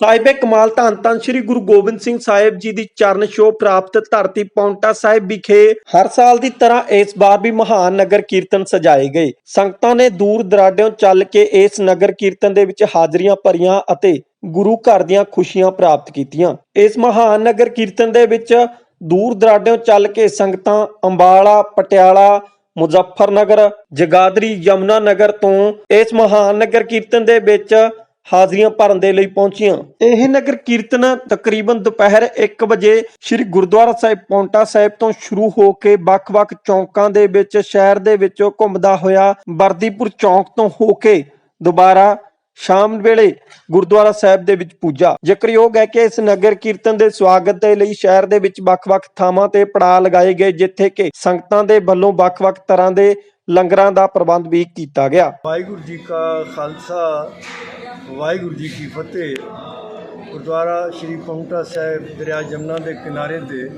ਸਾਹਿਬੇ ਕਮਾਲ ਧੰਨ ਧੰਨ ਸ੍ਰੀ ਗੁਰੂ ਗੋਬਿੰਦ ਸਿੰਘ ਸਾਹਿਬ ਜੀ ਦੀ ਚਰਨ ਛੋਹ ਪ੍ਰਾਪਤ ਧਰਤੀ ਪੌਂਟਾ ਸਾਹਿਬ ਵਿਖੇ ਹਰ ਸਾਲ ਦੀ ਤਰ੍ਹਾਂ ਇਸ ਵਾਰ ਵੀ ਮਹਾਨ ਨਗਰ ਕੀਰਤਨ ਸਜਾਏ ਗਏ। ਸੰਗਤਾਂ ਨੇ ਦੂਰ ਦਰਾਡਿਓਂ ਚੱਲ ਕੇ ਇਸ ਨਗਰ ਕੀਰਤਨ ਦੇ ਵਿੱਚ ਹਾਜ਼ਰੀਆਂ ਭਰੀਆਂ ਅਤੇ ਗੁਰੂ ਘਰ ਦੀਆਂ ਖੁਸ਼ੀਆਂ ਪ੍ਰਾਪਤ ਕੀਤੀਆਂ। ਇਸ ਮਹਾਨ ਨਗਰ ਕੀਰਤਨ ਦੇ ਵਿੱਚ ਦੂਰ ਦਰਾਡਿਓਂ ਚੱਲ ਕੇ ਸੰਗਤਾਂ ਅੰਬਾਲਾ, ਪਟਿਆਲਾ, ਮੁਜ਼ੱਫਰਨਗਰ, ਜਗਾਦਰੀ, ਯਮੁਨਾ ਨਗਰ ਤੋਂ ਇਸ ਮਹਾਨ ਨਗਰ ਕੀਰਤਨ ਦੇ ਵਿੱਚ ਹਾਜ਼ਰੀਆਂ ਭਰਨ ਦੇ ਲਈ ਪਹੁੰਚੀਆਂ। ਇਹ ਨਗਰ ਕੀਰਤਨ ਤਕਰੀਬਨ ਦੁਪਹਿਰ 1 ਵਜੇ ਸ੍ਰੀ ਗੁਰਦੁਆਰਾ ਸਾਹਿਬ ਪੌਂਟਾ ਸਾਹਿਬ ਤੋਂ ਸ਼ੁਰੂ ਹੋ ਕੇ ਵੱਖ-ਵੱਖ ਚੌਂਕਾਂ ਦੇ ਵਿੱਚ, ਸ਼ਹਿਰ ਦੇ ਵਿੱਚੋਂ ਘੁੰਮਦਾ ਹੋਇਆ ਬਰਦੀਪੁਰ ਚੌਂਕ ਤੋਂ ਹੋ ਕੇ ਦੁਬਾਰਾ ਸ਼ਾਮ ਵੇਲੇ ਗੁਰਦੁਆਰਾ ਸਾਹਿਬ ਦੇ ਵਿੱਚ ਪੂਜਾ। ਜ਼ਿਕਰਯੋਗ ਹੈ ਕਿ ਇਸ ਨਗਰ ਕੀਰਤਨ ਦੇ ਸਵਾਗਤ ਦੇ ਲਈ ਸ਼ਹਿਰ ਦੇ ਵਿੱਚ ਵੱਖ-ਵੱਖ ਥਾਵਾਂ ਤੇ ਪੜਾਅ ਲਗਾਏ ਗਏ, ਜਿੱਥੇ ਕਿ ਸੰਗਤਾਂ ਦੇ ਵੱਲੋਂ ਵੱਖ-ਵੱਖ ਤਰ੍ਹਾਂ ਦੇ ਲੰਗਰਾਂ ਦਾ ਪ੍ਰਬੰਧ ਵੀ ਕੀਤਾ ਗਿਆ। ਵਾਹਿਗੁਰੂ ਜੀ ਕਾ ਖਾਲਸਾ, ਵਾਹਿਗੁਰੂ ਜੀ ਕੀ ਫਤਿਹ। ਗੁਰਦੁਆਰਾ ਸ਼੍ਰੀ ਪੌਂਟਾ ਸਾਹਿਬ ਦਰਿਆ ਜਮਨਾ ਦੇ ਕਿਨਾਰੇ ਤੇ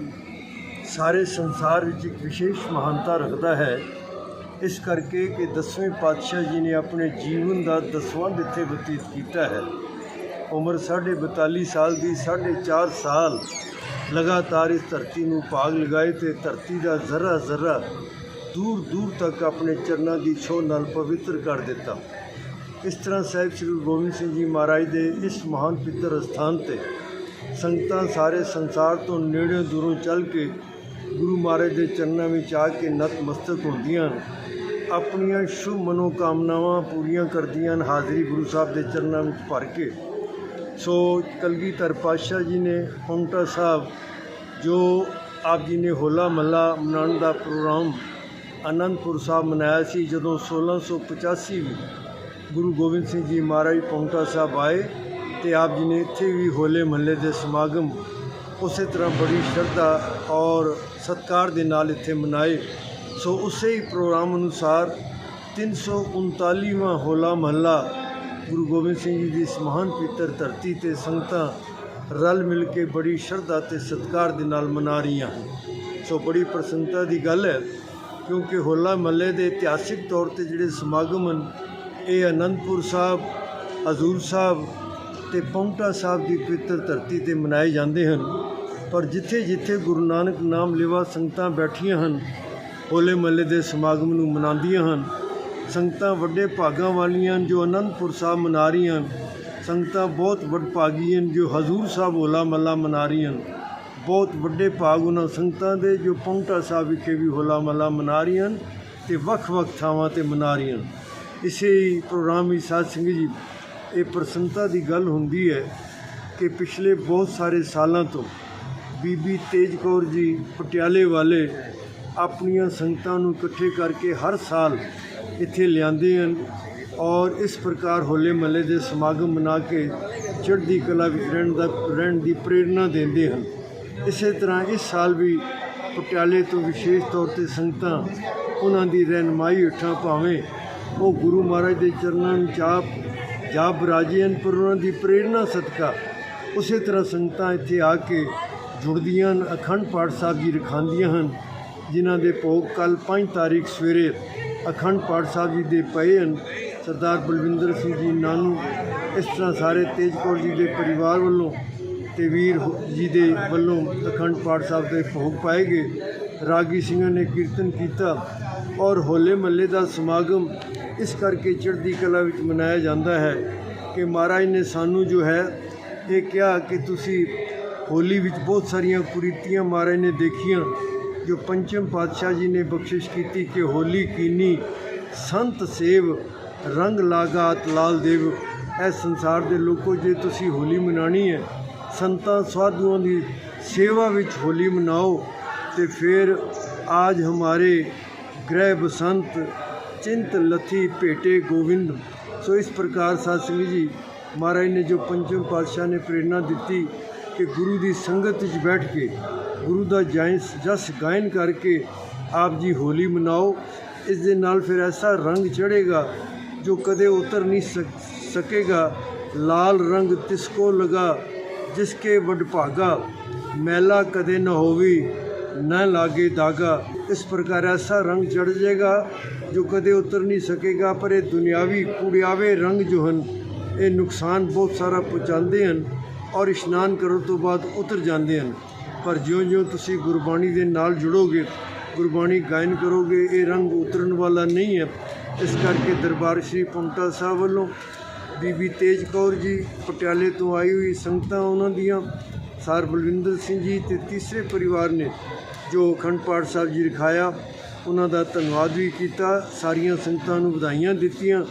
ਸਾਰੇ ਸੰਸਾਰ ਵਿੱਚ ਇੱਕ ਵਿਸ਼ੇਸ਼ ਮਹਾਨਤਾ ਰੱਖਦਾ ਹੈ। ਇਸ ਕਰਕੇ ਕਿ ਦਸਵੇਂ ਪਾਤਸ਼ਾਹ ਜੀ ਨੇ ਆਪਣੇ ਜੀਵਨ ਦਾ ਦਸਵਾਂ ਇੱਥੇ ਬਤੀਤ ਕੀਤਾ ਹੈ। ਉਮਰ ਸਾਢੇ 42 ਸਾਲ ਦੀ, ਸਾਢੇ ਚਾਰ ਸਾਲ ਲਗਾਤਾਰ ਇਸ ਧਰਤੀ ਨੂੰ ਭਾਗ ਲਗਾਏ ਤੇ ਧਰਤੀ ਦਾ ਜ਼ਰਾ ਜ਼ਰਾ ਦੂਰ ਦੂਰ ਤੱਕ ਆਪਣੇ ਚਰਨਾਂ ਦੀ ਛੋਹ ਨਾਲ ਪਵਿੱਤਰ ਕਰ ਦਿੱਤਾ। ਇਸ ਤਰ੍ਹਾਂ ਸਾਹਿਬ ਸ੍ਰੀ ਗੁਰੂ ਗੋਬਿੰਦ ਸਿੰਘ ਜੀ ਮਹਾਰਾਜ ਦੇ ਇਸ ਮਹਾਨ ਪਿੱਤਰ ਸਥਾਨ ਤੇ ਸੰਗਤਾਂ ਸਾਰੇ ਸੰਸਾਰ ਤੋਂ ਨੇੜੇ ਦੂਰੋਂ ਚੱਲ ਕੇ ਗੁਰੂ ਮਹਾਰਾਜ ਦੇ ਚਰਨਾਂ ਵਿੱਚ ਆ ਕੇ ਨਤਮਸਤਕ ਹੁੰਦੀਆਂ ਹਨ। ਆਪਣੀਆਂ ਸ਼ੁਭ ਮਨੋਕਾਮਨਾਵਾਂ ਪੂਰੀਆਂ ਕਰਦੀਆਂ ਹਨ ਹਾਜ਼ਰੀ ਗੁਰੂ ਸਾਹਿਬ ਦੇ ਚਰਨਾਂ ਵਿੱਚ ਭਰ ਕੇ। ਸੋ ਕਲਗੀਧਰ ਪਾਤਸ਼ਾਹ ਜੀ ਨੇ ਪੌਂਟਾ ਸਾਹਿਬ, ਜੋ ਆਪ ਜੀ ਨੇ ਹੋਲਾ ਮਹੱਲਾ ਮਨਾਉਣ ਦਾ ਪ੍ਰੋਗਰਾਮ ਅਨੰਦਪੁਰ ਸਾਹਿਬ ਮਨਾਇਆ ਸੀ, ਜਦੋਂ 1685 ਵਿੱਚ ਗੁਰੂ ਗੋਬਿੰਦ ਸਿੰਘ ਜੀ ਮਹਾਰਾਜ ਪੌਂਟਾ ਸਾਹਿਬ ਆਏ ਤੇ ਆਪ ਜੀ ਨੇ ਇੱਥੇ ਵੀ ਹੋਲੇ ਮਹੱਲੇ ਦੇ ਸਮਾਗਮ ਉਸੇ ਤਰ੍ਹਾਂ ਬੜੀ ਸ਼ਰਧਾ ਔਰ ਸਤਕਾਰ ਦੇ ਨਾਲ ਇੱਥੇ ਮਨਾਏ। ਸੋ ਉਸੇ ਹੀ ਪ੍ਰੋਗਰਾਮ ਅਨੁਸਾਰ 339ਵਾਂ ਹੋਲਾ ਮਹੱਲਾ ਗੁਰੂ ਗੋਬਿੰਦ ਸਿੰਘ ਜੀ ਦੀ ਇਸ ਮਹਾਨ ਪਵਿੱਤਰ ਧਰਤੀ ਤੇ ਸੰਗਤਾਂ ਰਲ ਮਿਲ ਕੇ ਬੜੀ ਸ਼ਰਧਾ ਤੇ ਸਤਕਾਰ ਦੇ ਨਾਲ ਮਨਾ ਰਹੀਆਂ ਸੋ ਬੜੀ ਪ੍ਰਸੰਨਤਾ ਦੀ ਗੱਲ ਹੈ ਕਿਉਂਕਿ ਹੋਲਾ ਮਹੱਲੇ ਦੇ ਇਤਿਹਾਸਿਕ ਤੌਰ ਤੇ ਜਿਹੜੇ ਸਮਾਗਮ ਹਨ, ਇਹ ਅਨੰਦਪੁਰ ਸਾਹਿਬ, ਹਜ਼ੂਰ ਸਾਹਿਬ ਤੇ ਪੌਂਟਾ ਸਾਹਿਬ ਦੀ ਪਵਿੱਤਰ ਧਰਤੀ ਤੇ ਮਨਾਏ ਜਾਂਦੇ ਹਨ। ਪਰ ਜਿੱਥੇ ਜਿੱਥੇ ਗੁਰੂ ਨਾਨਕ ਨਾਮ ਲਿਵਾ ਸੰਗਤਾਂ ਬੈਠੀਆਂ ਹਨ, ਹੋਲੇ ਮਹੱਲੇ ਦੇ ਸਮਾਗਮ ਨੂੰ ਮਨਾਉਂਦੀਆਂ ਹਨ। ਸੰਗਤਾਂ ਵੱਡੇ ਭਾਗਾਂ ਵਾਲੀਆਂ ਹਨ ਜੋ ਅਨੰਦਪੁਰ ਸਾਹਿਬ ਮਨਾ ਰਹੀਆਂ ਹਨ, ਸੰਗਤਾਂ ਬਹੁਤ ਵੱਡ ਭਾਗੀ ਹਨ ਜੋ ਹਜ਼ੂਰ ਸਾਹਿਬ ਹੋਲਾ ਮਹੱਲਾ ਮਨਾ ਰਹੀਆਂ ਹਨ। ਬਹੁਤ ਵੱਡੇ ਭਾਗ ਉਹਨਾਂ ਸੰਗਤਾਂ ਦੇ ਜੋ ਪੌਂਟਾ ਸਾਹਿਬ ਵਿਖੇ ਵੀ ਹੋਲਾ ਮਹੱਲਾ ਮਨਾ ਰਹੀਆਂ ਹਨ ਤੇ ਵੱਖ-ਵੱਖ ਥਾਵਾਂ ਤੇ ਮਨਾ ਰਹੀਆਂ ਹਨ। ਇਸੇ ਹੀ ਪ੍ਰੋਗਰਾਮ ਵਿੱਚ ਸਾਧ ਸਿੰਘ ਜੀ, ਇਹ ਪ੍ਰਸੰਨਤਾ ਦੀ ਗੱਲ ਹੁੰਦੀ ਹੈ ਕਿ ਪਿਛਲੇ ਬਹੁਤ ਸਾਰੇ ਸਾਲਾਂ ਤੋਂ ਬੀਬੀ ਤੇਜ ਕੌਰ ਜੀ ਪਟਿਆਲੇ ਵਾਲੇ ਆਪਣੀਆਂ ਸੰਗਤਾਂ ਨੂੰ ਇਕੱਠੇ ਕਰਕੇ ਹਰ ਸਾਲ ਇੱਥੇ ਲਿਆਂਦੇ ਹਨ ਔਰ ਇਸ ਪ੍ਰਕਾਰ ਹੋਲੇ ਮਹੱਲੇ ਦੇ ਸਮਾਗਮ ਮਨਾ ਕੇ ਚੜ੍ਹਦੀ ਕਲਾ ਵਿੱਚ ਰਹਿਣ ਦਾ ਰਹਿਣ ਦੀ ਪ੍ਰੇਰਣਾ ਦਿੰਦੇ ਹਨ। ਇਸੇ ਤਰ੍ਹਾਂ ਇਸ ਸਾਲ ਵੀ ਪਟਿਆਲੇ ਤੋਂ ਵਿਸ਼ੇਸ਼ ਤੌਰ ਤੇ ਸੰਗਤਾਂ ਉਹਨਾਂ ਦੀ ਰਹਿਨਮਾਈ ਹੇਠਾਂ ਭਾਵੇਂ ਉਹ ਗੁਰੂ ਮਹਾਰਾਜ ਦੇ ਚਰਨਾਂ ਨੂੰ ਆਪ ਜਾਪ ਰਾਜੇ ਹਨ, ਪਰ ਉਹਨਾਂ ਦੀ ਪ੍ਰੇਰਣਾ, ਸਦਕਾ ਉਸੇ ਤਰ੍ਹਾਂ ਸੰਗਤਾਂ ਇੱਥੇ ਆ ਕੇ ਜੁੜਦੀਆਂ ਹਨ, ਅਖੰਡ ਪਾਠ ਸਾਹਿਬ ਜੀ ਰਖਾਉਂਦੀਆਂ ਹਨ, ਜਿਨ੍ਹਾਂ ਦੇ ਭੋਗ ਕੱਲ 5 ਤਾਰੀਖ ਸਵੇਰੇ ਅਖੰਡ ਪਾਠ ਸਾਹਿਬ ਜੀ ਦੇ ਪਏ ਹਨ। ਸਰਦਾਰ ਬਲਵਿੰਦਰ ਸਿੰਘ ਜੀ ਨਾਨੂ, ਇਸ ਤਰ੍ਹਾਂ ਸਾਰੇ ਤੇਜਕੌਰ ਜੀ ਦੇ ਪਰਿਵਾਰ ਵੱਲੋਂ ਤੇ ਵੀਰ ਜੀ ਦੇ ਵੱਲੋਂ ਅਖੰਡ ਪਾਠ ਸਾਹਿਬ ਦੇ ਭੋਗ ਪਾਏ ਗਏ। ਰਾਗੀ ਸਿੰਘਾਂ ਨੇ ਕੀਰਤਨ ਕੀਤਾ ਔਰ ਹੋਲੇ ਮਹੱਲੇ ਦਾ ਸਮਾਗਮ ਇਸ ਕਰਕੇ ਚੜ੍ਹਦੀ ਕਲਾ ਵਿੱਚ ਮਨਾਇਆ ਜਾਂਦਾ ਹੈ ਕਿ ਮਹਾਰਾਜ ਨੇ ਸਾਨੂੰ ਜੋ ਹੈ ਇਹ ਕਿਹਾ ਕਿ ਤੁਸੀਂ ਹੋਲੀ ਵਿੱਚ ਬਹੁਤ ਸਾਰੀਆਂ ਕੁਰੀਤੀਆਂ ਮਹਾਰਾਜ ਨੇ ਦੇਖੀਆਂ, ਜੋ ਪੰਚਮ ਪਾਤਸ਼ਾਹ ਜੀ ਨੇ ਬਖਸ਼ਿਸ਼ ਕੀਤੀ ਕਿ ਹੋਲੀ ਕੀਨੀ ਸੰਤ ਸੇਵ ਰੰਗ ਲਾਗਾਤ ਲਾਲ ਦੇਵ। ਇਹ ਸੰਸਾਰ ਦੇ ਲੋਕੋ, ਜੇ ਤੁਸੀਂ ਹੋਲੀ ਮਨਾਣੀ ਹੈ ਸੰਤਾਂ ਸਾਧੂਆਂ ਦੀ ਸੇਵਾ ਵਿੱਚ ਹੋਲੀ ਮਨਾਓ ਤੇ ਫਿਰ ਆਜ ਹਮਾਰੇ ਗ੍ਰਹਿ ਬਸੰਤ ਚਿੰਤ ਲਥੀ ਭੇਟੇ ਗੋਵਿੰਦ। ਸੋ ਇਸ ਪ੍ਰਕਾਰ ਸਾਧ ਸੰਗਤ ਜੀ। ਮਹਾਰਾਜ ਨੇ ਜੋ ਪੰਚਮ ਪਾਤਸ਼ਾਹ ਨੇ ਪ੍ਰੇਰਣਾ ਦਿੱਤੀ ਕਿ ਗੁਰੂ ਦੀ ਸੰਗਤ ਵਿੱਚ ਬੈਠ ਕੇ ਗੁਰੂ ਦਾ ਜਾਇਸ ਜਸ ਗਾਇਨ ਕਰਕੇ ਆਪ ਜੀ ਹੋਲੀ ਮਨਾਓ। ਇਸ ਦੇ ਨਾਲ ਫਿਰ ਐਸਾ ਰੰਗ ਚੜ੍ਹੇਗਾ ਜੋ ਕਦੇ ਉਤਰ ਨਹੀਂ ਸਕੇਗਾ। ਲਾਲ ਰੰਗ ਤਿਸਕੋ ਲਗਾ ਜਿਸ ਕੇ ਵਡਭਾਗਾ ਮੈਲਾ ਕਦੇ ਨਾ ਹੋਵੀ, ਨਾ ਲਾਗੇ ਦਾਗਾ। ਇਸ ਪ੍ਰਕਾਰ ਐਸਾ ਰੰਗ ਚੜ ਜਾਏਗਾ ਜੋ ਕਦੇ ਉਤਰ ਨਹੀਂ ਸਕੇਗਾ, ਪਰ ਇਹ ਦੁਨਿਆਵੀ ਕੁੜਿਆਵੇ ਰੰਗ ਜੋ ਹਨ, ਇਹ ਨੁਕਸਾਨ ਬਹੁਤ ਸਾਰਾ ਪਹੁੰਚਾਉਂਦੇ ਹਨ ਔਰ ਇਸ਼ਨਾਨ ਕਰਨ ਤੋਂ ਬਾਅਦ ਉਤਰ ਜਾਂਦੇ ਹਨ। ਪਰ ਜਿਉਂ-ਜਿਉਂ ਤੁਸੀਂ ਗੁਰਬਾਣੀ ਦੇ ਨਾਲ ਜੁੜੋਗੇ, ਗੁਰਬਾਣੀ ਗਾਇਨ ਕਰੋਗੇ, ਇਹ ਰੰਗ ਉਤਰਨ ਵਾਲਾ ਨਹੀਂ ਹੈ। ਇਸ ਕਰਕੇ ਦਰਬਾਰ ਸ੍ਰੀ ਪੌਂਟਾ ਸਾਹਿਬ ਵੱਲੋਂ ਬੀਬੀ ਤੇਜ ਕੌਰ ਜੀ ਪਟਿਆਲੇ ਤੋਂ ਆਈ ਹੋਈ ਸੰਗਤਾਂ ਉਹਨਾਂ ਦੀਆਂ, ਸਰ ਬਲਵਿੰਦਰ ਸਿੰਘ ਜੀ ਤੇ ਤੀਸਰੇ ਪਰਿਵਾਰ ਨੇ ਜੋ ਅਖੰਡ ਪਾਠ ਸਾਹਿਬ ਜੀ ਰਖਾਇਆ, ਉਹਨਾਂ ਦਾ ਧੰਨਵਾਦ ਵੀ ਕੀਤਾ, ਸਾਰੀਆਂ ਸੰਗਤਾਂ ਨੂੰ ਵਧਾਈਆਂ ਦਿੱਤੀਆਂ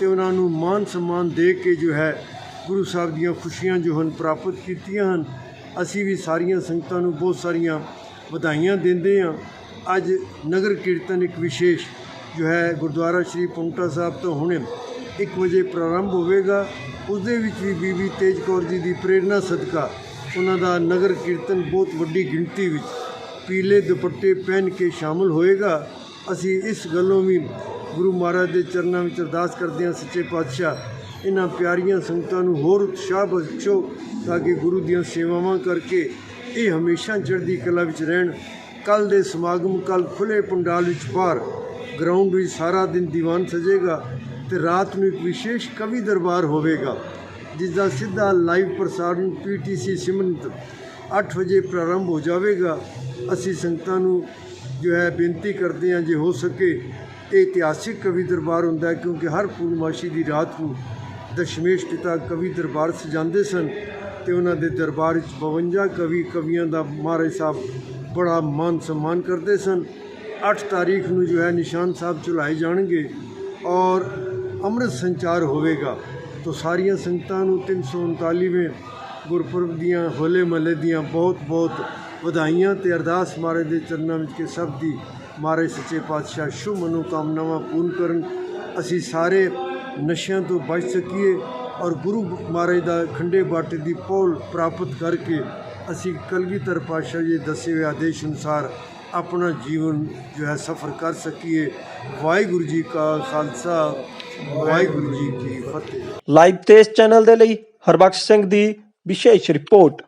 ਤੇ ਉਹਨਾਂ ਨੂੰ ਮਾਨ ਸਨਮਾਨ ਦੇ ਕੇ ਜੋ ਹੈ ਗੁਰੂ ਸਾਹਿਬ ਦੀਆਂ ਖੁਸ਼ੀਆਂ ਜੋ ਹਨ ਪ੍ਰਾਪਤ ਕੀਤੀਆਂ ਹਨ। ਅਸੀਂ ਵੀ ਸਾਰੀਆਂ ਸੰਗਤਾਂ ਨੂੰ ਬਹੁਤ ਸਾਰੀਆਂ ਵਧਾਈਆਂ ਦਿੰਦੇ ਹਾਂ। ਅੱਜ ਨਗਰ ਕੀਰਤਨ ਇੱਕ ਵਿਸ਼ੇਸ਼ ਜੋ ਹੈ ਗੁਰਦੁਆਰਾ ਸ਼੍ਰੀ ਪੁੰਟਾ ਸਾਹਿਬ ਤੋਂ ਹੁਣੇ 1 ਵਜੇ ਪ੍ਰਾਰੰਭ ਹੋਵੇਗਾ ਉਸ ਦੇ ਵਿੱਚ ਵੀ ਬੀਬੀ ਤੇਜ ਕੌਰ ਜੀ ਦੀ ਪ੍ਰੇਰਣਾ ਸਦਕਾ ਉਹਨਾਂ ਦਾ ਨਗਰ ਕੀਰਤਨ ਬਹੁਤ ਵੱਡੀ ਗਿਣਤੀ ਵਿੱਚ ਪੀਲੇ ਦੁਪੱਟੇ ਪਹਿਨ ਕੇ ਸ਼ਾਮਲ ਹੋਏਗਾ। ਅਸੀਂ ਇਸ ਗੱਲੋਂ ਵੀ ਗੁਰੂ ਮਹਾਰਾਜ ਦੇ ਚਰਨਾਂ ਵਿੱਚ ਅਰਦਾਸ ਕਰਦੇ ਹਾਂ ਸੱਚੇ ਪਾਤਸ਼ਾਹ, ਇਹਨਾਂ ਪਿਆਰੀਆਂ ਸੰਗਤਾਂ ਨੂੰ ਹੋਰ ਉਤਸ਼ਾਹ ਬਖਸ਼ੋ ਤਾਂ ਕਿ ਗੁਰੂ ਦੀਆਂ ਸੇਵਾਵਾਂ ਕਰਕੇ ਇਹ ਹਮੇਸ਼ਾ ਚੜ੍ਹਦੀ ਕਲਾ ਵਿੱਚ ਰਹਿਣ। ਕੱਲ ਦੇ ਸਮਾਗਮ ਕੱਲ ਖੁੱਲੇ ਪੰਡਾਲ ਵਿੱਚ ਬਾਹਰ ਗਰਾਊਂਡ ਵਿੱਚ ਸਾਰਾ ਦਿਨ ਦੀਵਾਨ ਸਜੇਗਾ। ਤੇ ਰਾਤ ਨੂੰ ਇੱਕ ਵਿਸ਼ੇਸ਼ ਕਵੀ ਦਰਬਾਰ ਹੋਵੇਗਾ ਜਿਸ ਦਾ ਸਿੱਧਾ ਲਾਈਵ ਪ੍ਰਸਾਰਣ ਪੀਟੀਸੀ ਸਿਮਰਨਤ 8 ਵਜੇ ਪ੍ਰਾਰੰਭ ਹੋ ਜਾਵੇਗਾ। ਅਸੀਂ ਸੰਗਤਾਂ ਨੂੰ ਜੋ ਹੈ ਬੇਨਤੀ ਕਰਦੇ ਹਾਂ ਜੇ ਹੋ ਸਕੇ, ਇਹ ਇਤਿਹਾਸਿਕ ਕਵੀ ਦਰਬਾਰ ਹੁੰਦਾ ਹੈ, ਕਿਉਂਕਿ ਹਰ ਪੂਰਨਮਾਸ਼ੀ ਦੀ ਰਾਤ ਨੂੰ ਦਸ਼ਮੇਸ਼ ਪਿਤਾ ਕਵੀ ਦਰਬਾਰ ਸਜਾਉਂਦੇ ਸਨ ਤੇ ਉਹਨਾਂ ਦੇ ਦਰਬਾਰ ਵਿੱਚ 52 ਕਵੀ ਕਵੀਆਂ ਦਾ ਮਹਾਰਾਜ ਸਾਹਿਬ ਬੜਾ ਮਾਨ ਸਨਮਾਨ ਕਰਦੇ ਸਨ। 8 ਤਾਰੀਖ ਨੂੰ ਜੋ ਹੈ ਨਿਸ਼ਾਨ ਸਾਹਿਬ ਚੁਲਾਏ ਜਾਣਗੇ ਔਰ ਅੰਮ੍ਰਿਤ ਸੰਚਾਰ ਹੋਵੇਗਾ, ਤੋਂ ਸਾਰੀਆਂ ਸੰਗਤਾਂ ਨੂੰ 339ਵੇਂ ਗੁਰਪੁਰਬ ਦੀਆਂ ਹੋਲੇ ਮਹੱਲੇ ਦੀਆਂ ਬਹੁਤ ਬਹੁਤ ਵਧਾਈਆਂ ਤੇ ਅਰਦਾਸ ਮਹਾਰਾਜ ਦੇ ਚਰਨਾਂ ਵਿੱਚ ਕਿ ਸਭ ਦੀ ਮਹਾਰਾਜ ਸੱਚੇ ਪਾਤਸ਼ਾਹ ਸ਼ੁਭ ਮਨੋਕਾਮਨਾਵਾਂ ਪੂਰਨ ਕਰਨ। ਅਸੀਂ ਸਾਰੇ ਨਸ਼ਿਆਂ ਤੋਂ ਬਚ ਸਕੀਏ ਔਰ ਗੁਰੂ ਮਹਾਰਾਜ ਦਾ ਖੰਡੇ ਬਾਟੇ ਦੀ ਪੌਲ ਪ੍ਰਾਪਤ ਕਰਕੇ ਅਸੀਂ ਕਲਗੀਧਰ ਪਾਤਸ਼ਾਹ ਜੀ ਦੱਸੇ ਹੋਏ ਆਦੇਸ਼ ਅਨੁਸਾਰ ਆਪਣਾ ਜੀਵਨ ਜੋ ਹੈ ਸਫਰ ਕਰ ਸਕੀਏ। ਵਾਹਿਗੁਰੂ ਜੀ ਕਾ ਖਾਲਸਾ, ਵਾਹਿਗੁਰੂ ਜੀ ਕੀ ਫਤਿਹ। ਲਾਈਵ ਤੇਜ਼ ਚੈਨਲ ਦੇ ਲਈ ਹਰਬਖਸ਼ ਸਿੰਘ ਦੀ ਵਿਸ਼ੇਸ਼ ਰਿਪੋਰਟ।